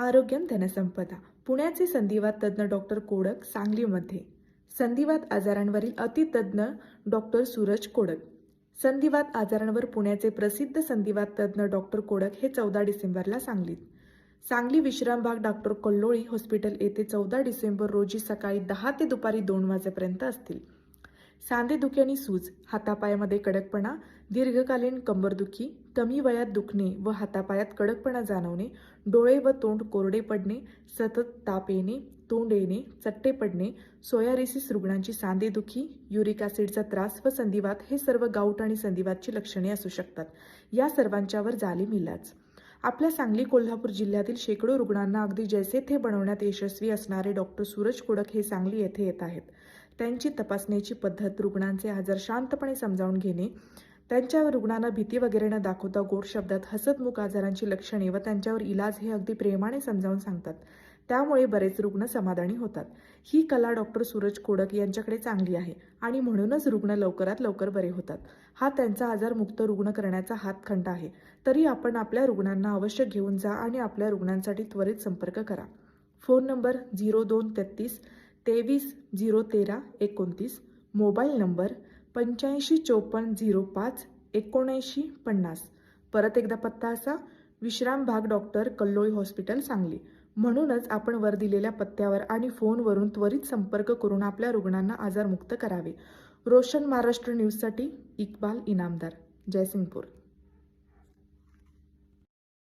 आरोग्यम धनसंपदा. पुण्याचे संधिवात तज्ज्ञ डॉक्टर कोडक सांगलीमध्ये. संधिवात आजारांवरील अतितज्ज्ञ डॉक्टर सूरज कोडक. संधिवात आजारांवर पुण्याचे प्रसिद्ध संधिवात तज्ज्ञ डॉक्टर कोडक हे चौदा डिसेंबरला सांगलीत. सांगली विश्रामबाग डॉक्टर कल्लोळी हॉस्पिटल येथे चौदा डिसेंबर रोजी सकाळी दहा ते दुपारी दोन वाजेपर्यंत असतील. सांधेदुखी आणि सूज हातापायामध्ये कडकपणा दीर्घकालीन कंबरदुखी कमी वयात दुखणे व हातापायात कडकपणा जाणवणे डोळे व तोंड कोरडे पडणे सतत ताप येणे तोंड येणे चट्टे पडणे सोयारिसिस रुग्णांची सांधेदुखी युरिक ॲसिडचा त्रास व संधिवात हे सर्व गाऊट आणि संधिवातची लक्षणे असू शकतात. या सर्वांच्यावर जालीम इलाज आपल्या सांगली कोल्हापूर जिल्ह्यातील शेकडो रुग्णांना अगदी जैसे थे बनवण्यात यशस्वी असणारे डॉक्टर सूरज कुडक हे सांगली येथे येत आहेत. त्यांची तपासण्याची पद्धत रुग्णांचे आजार शांतपणे समजावून घेणे त्यांच्या रुग्णांना भीती वगैरे न दाखवता गोड शब्दात हसतमुख आजारांची लक्षणे व त्यांच्यावर इलाज हे अगदी प्रेमाने समजावून सांगतात. त्यामुळे बरेच रुग्ण समाधानी होतात. ही कला डॉक्टर सूरज कोडक यांच्याकडे चांगली आहे आणि म्हणूनच रुग्ण लवकरात लवकर बरे होतात. हा त्यांचा आजार मुक्त रुग्ण करण्याचा हातखंड आहे. तरी आपण आपल्या रुग्णांना अवश्य घेऊन जा आणि आपल्या रुग्णांसाठी त्वरित संपर्क करा. फोन नंबर झिरो दोन तेहतीस तेवीस झिरो तेरा एकोणतीस मोबाईल नंबर पंच्याऐंशी चोपन्न झिरो पाच एकोणऐंशी पन्नास. परत एकदा पत्ता असा विश्राम भाग डॉक्टर कल्लोळी हॉस्पिटल सांगली. म्हणूनच आपण वर दिलेल्या पत्त्यावर आणि फोनवरून त्वरित संपर्क करून आपल्या रुग्णांना आजारमुक्त करावे. रोशन महाराष्ट्र न्यूजसाठी इक्बाल इनामदार. जयसिंगपूर